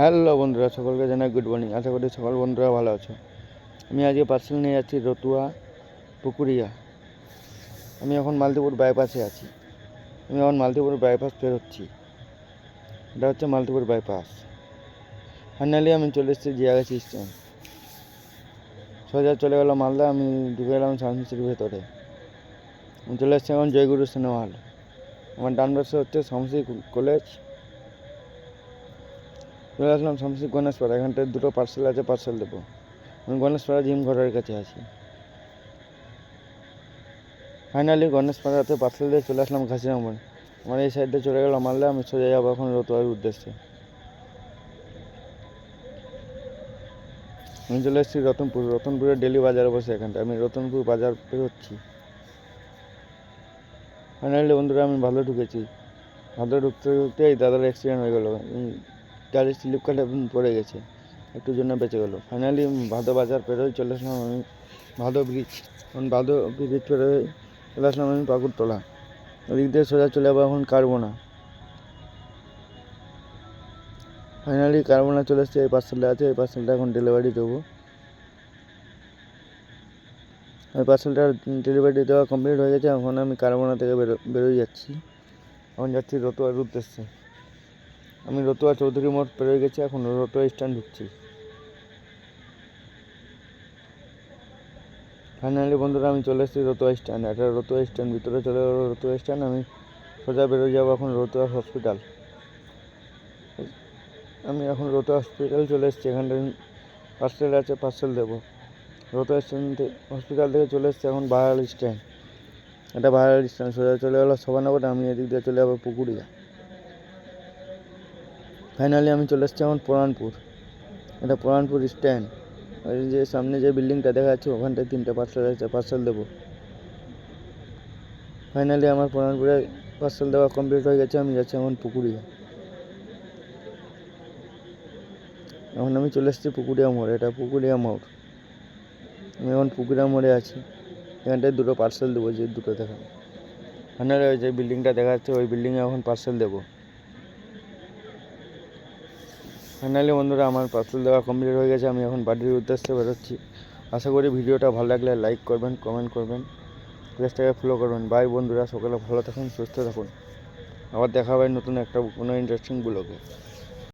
Hello বন্ধুরা, সকলকে জানাই গুড মর্নিং আশা করি সকল বন্ধুরা ভালো আছো। আমি আজকে পার্সেল নিয়ে যাচ্ছি রতুয়া পুকুরিয়া। আমি এখন মালতীপুর বাইপাসে আছি। আমি এখন মালতীপুর বাইপাস পেরোচ্ছি এটা হচ্ছে মালতীপুর বাইপাস ফাইনালি আমি চলে এসেছি জিয়াগাছি স্ট্যান্ড সোজা চলে গেল মালদা, আমি ঢুকে গেলাম সানসিটির ভেতরে। আমি চলে এসেছি এখন জয়গুরু সিনেমা হল আমার ডান পাশে হচ্ছে শামসি কলেজ চলে আসলাম শামসি গণেশপাড়া, এখানটায় দুটো পার্সেল আছে পার্সেল দেবো। আমি গণেশপাড়া জিম ঘরের কাছে আছি। ফাইনালি গণেশপাড়াতে পার্সেল দিয়ে চলে আসলাম ঘাসিরামন আমার এই সাইডে চলে গেল মারলে আমি সোজা যাব এখন রতুয়ার উদ্দেশ্যে। আমি চলে এসেছি রতনপুর, রতনপুরের ডেলি বাজারে বসে এখানটা আমি রতনপুর বাজার পেরোচ্ছি ফাইনালি বন্ধুরা, আমি ভালো ঢুকেছি। ভালো ঢুকতে ঢুকতে এই দাদার অ্যাক্সিডেন্ট হয়ে গেলো। গাড়ির স্লিপ কাটে পড়ে গেছে। একটু জন্য বেঁচে গেলো। ফাইনালি ভাদো বাজার পেরোয় চলে আসলাম আমি। ভাদো ব্রিজ এখন ভাদো ব্রিজ পেরোই চলে আসলাম আমি পাকুড়তলা। ওদিক দিয়ে সোজা চলে যাব এখন কারবোনা। ফাইনালি কারবোনা চলে এসছে, এই পার্সেলটা আছে, এই পার্সেলটা এখন ডেলিভারি দেবো। ওই পার্সেলটা ডেলিভারি দেওয়া কমপ্লিট হয়ে গেছে, এখন আমি কারবোনা থেকে বেরো, বেরোই যাচ্ছি। এখন যাচ্ছি রতুয়ার উদ্দেশ্যে আমি রতুয়া চৌধুরী মোড় পেরোয় গেছি, এখন রতুয়া স্ট্যান্ড ঢুকছি। ফাইনালি বন্ধুরা, আমি চলে এসেছি রতুয়া স্ট্যান্ড। এটা রতুয়া স্ট্যান্ড, ভিতরে চলে গেলো রতুয়া স্ট্যান্ড, আমি সোজা বেরোয় যাব এখন রতুয়া হসপিটাল। আমি এখন রতুয়া হসপিটাল চলে এসেছি এখানটায় পার্সেল আছে, পার্সেল দেবো। রতুয়া স্ট্যান্ড হসপিটাল থেকে চলে এসেছি এখন বাহারাল স্ট্যান্ড। এটা বাহারাল স্ট্যান্ড, সোজা চলে গেলো সবানগর আমি এদিক দিয়ে চলে যাব পুকুরিয়া। ফাইনালি আমি চলে এসেছি এখন পুরানপুর। এটা পুরানপুর স্ট্যান্ড ওই যে সামনে যে বিল্ডিংটা দেখা যাচ্ছে, ওখানটায় তিনটে পার্সেল আছে পার্সেল দেবো। ফাইনালি আমার পুরানপুরে পার্সেল দেওয়া কমপ্লিট হয়ে গেছে, আমি যাচ্ছি এখন পুকুরিয়া। এখন আমি চলে এসেছি পুকুরিয়া মোড়, এটা পুকুরিয়া মোড়। আমি এখন পুকুরিয়া মোড়ে আছি। এখানটায় দুটো পার্সেল দেবো, যে দুটো দেখা ফাইনালি ওই যে বিল্ডিংটা দেখা যাচ্ছে, ওই বিল্ডিংয়ে এখন পার্সেল দেবো। ফাইনালি বন্ধুরা, আমার পার্সেল দেওয়া কমপ্লিট হয়ে গেছে, আমি এখন বাড়ির উদ্দেশ্যে বেরোচ্ছি। আশা করি ভিডিওটা ভালো লাগলে লাইক করবেন কমেন্ট করবেন প্লেসটাকে ফলো করবেন। বাই বন্ধুরা, সকালে ভালো থাকুন, সুস্থ থাকুন। আবার দেখা হবে নতুন একটা কোনো ইন্টারেস্টিং ব্লগে